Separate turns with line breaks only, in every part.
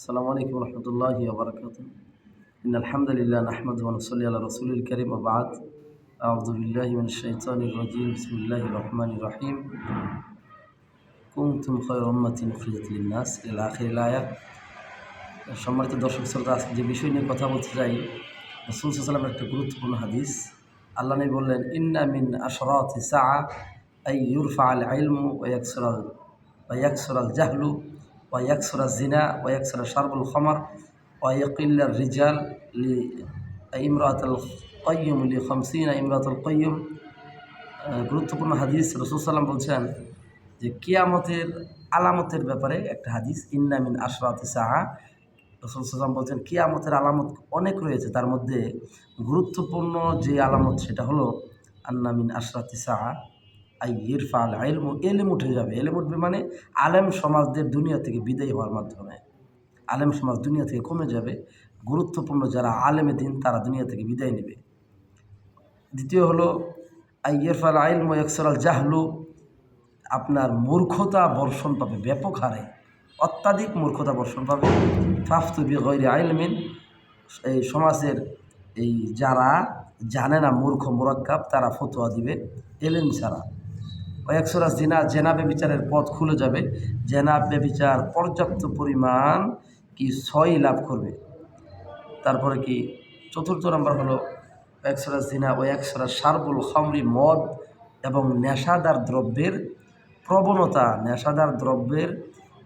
السلام عليكم ورحمة الله وبركاته إن الحمد لله نحمده ونصلي على رسول الكريم وبعد أعوذ بالله من الشيطان الرجيم بسم الله الرحمن الرحيم كنتم خير أمة أخرجت للناس إلى آخر الآية সম্মানিত দর্শক শ্রোতা আজকে যে বিষয় নিয়ে কথা বলতে চাই রসুল সাল্লামের একটা গুরুত্বপূর্ণ হাদিস আল্লাহ নবী বললেন ইন্না মিন আশরাত সা আই ইউরফা আল ইলমু ওয়াকসরাল ওয়াকসরাল জাহলু ওয়াকসরা জিনা ওয়াকসরা শারবুল খমর ওয়াকিল্লা রিজাল লি ইমরাতুল কয়্যুম লি খমসিনা ইমরাতুল কয়্যুম গুরুত্বপূর্ণ হাদিস রসুল সাল্লাম বলছেন যে কিয়ামতের আলামতের ব্যাপারে একটা হাদিস ইন্নামিন আশরাত সাহা রসুল সাল্লাম বলছেন, কিয়ামতের আলামত অনেক রয়েছে, তার মধ্যে গুরুত্বপূর্ণ যে আলামত সেটা হলো আন্নামিন আশরাতি সাহা আই ইরফা আল এলম এলেম উঠে যাবে। এলেম উঠবে মানে আলেম সমাজদের দুনিয়া থেকে বিদায়ী হওয়ার মাধ্যমে। আলেম সমাজ দুনিয়া থেকে কমে যাবে। গুরুত্বপূর্ণ যারা আলেমে দিন, তারা দুনিয়া থেকে বিদায় নেবে। দ্বিতীয় হলো, আই ইরফাল আইলম একসরাল জাহলু, আপনার মূর্খতা বর্ষণ পাবে, ব্যাপক হারে। অত্যাধিক মূর্খতা বর্ষণ পাবে। ফাফতুবি গৈরে আইলমিন এই সমাজের এই যারা জানে না মূর্খ, মোরাক্কাব, তারা ফতোয়া দিবে। এলেন ছাড়া। একশোরা জেনা জেনা বেবিচারের পথ খুলে যাবে। জেনা বেবিচার পর্যাপ্ত পরিমাণ কি ছয় লাভ করবে? তারপরে কি চতুর্থ নম্বর হলো একশোরা জিনা ও একশোরা সারবুল খামরি মদ এবং নেশাদার দ্রব্যের প্রবণতা। নেশাদার দ্রব্যের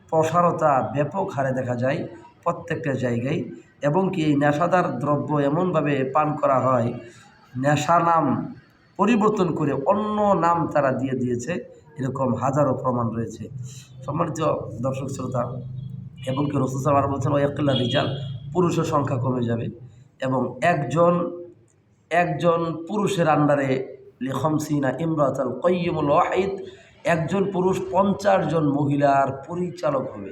প্রসারতা ব্যাপক হারে দেখা যায় প্রত্যেকটা জায়গায় এবং কি এই নেশাদার দ্রব্য এমনভাবে পান করা হয় নেশা নাম পরিবর্তন করে অন্য নাম তারা দিয়ে দিয়েছে। এরকম হাজারো প্রমাণ রয়েছে। সম্মানিত দর্শক শ্রোতা এবং কি রসুল সাল্লাম বলছেন ওয়াক্লা রিজাল পুরুষের সংখ্যা কমে যাবে। এবং একজন একজন পুরুষের আন্ডারে লেখমসিনা ইমরাতাল কয়্যমুল ওয়াহিদ একজন পুরুষ পঞ্চাশ জন মহিলার পরিচালক হবে।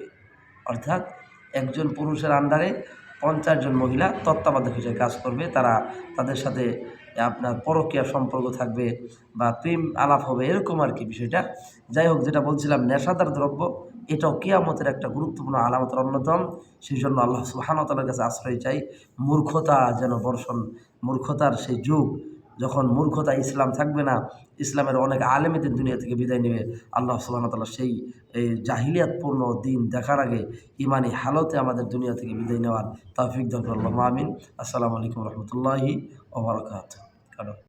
অর্থাৎ একজন পুরুষের আন্ডারে পঞ্চাশ জন মহিলা তত্ত্বাবধায়ক হিসেবে কাজ করবে। তারা তাদের সাথে আপনার পরকীয়া সম্পর্ক থাকবে বা প্রেম আলাপ হবে, এরকম আর কি বিষয়টা। যাই হোক, যেটা বলছিলাম, নেশাদার দ্রব্য, এটাও কেয়ামতের একটা গুরুত্বপূর্ণ আলামতের অন্যতম। সেই জন্য আল্লাহ সুহানতালার কাছে আশ্রয় চাই। মূর্খতা যেন বর্ষণ, মূর্খতার সেই যুগ যখন মূর্খতা ইসলাম থাকবে না, ইসলামের অনেক আলেমেদের দুনিয়া থেকে বিদায় নেবে। আল্লাহ সুবাহতাল্লাহ সেই, এই জাহিলিয়াতপূর্ণ দিন দেখার আগে ইমানি হালতে আমাদের দুনিয়া থেকে বিদায় নেওয়ার তাফিক দরকার আল্লাহ মামিন আসসালামু আলাইকুম রহমতুল্লাহি ওবরাকাত